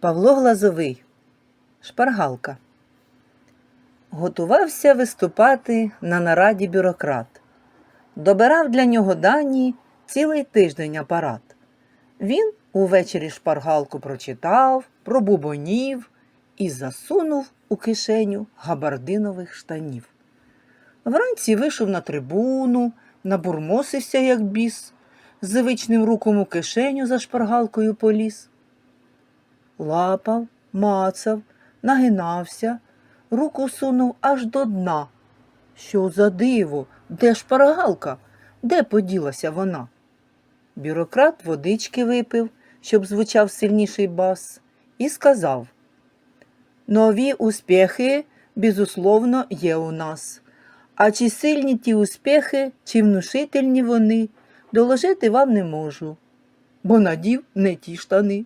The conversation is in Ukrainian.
Павло Глазовий. Шпаргалка. Готувався виступати на нараді бюрократ. Добирав для нього дані цілий тиждень апарат. Він увечері шпаргалку прочитав, пробубонів і засунув у кишеню габардинових штанів. Вранці вийшов на трибуну, набурмосився, як біс, звичним руком у кишеню за шпаргалкою поліз. Лапав, мацав, нагинався, руку сунув аж до дна. Що за диво? Де шпаргалка? Де поділася вона? Бюрократ водички випив, щоб звучав сильніший бас, і сказав: Нові успіхи, безусловно, є у нас. А чи сильні ті успіхи, чи внушительні вони, доложити вам не можу, бо надів не ті штани.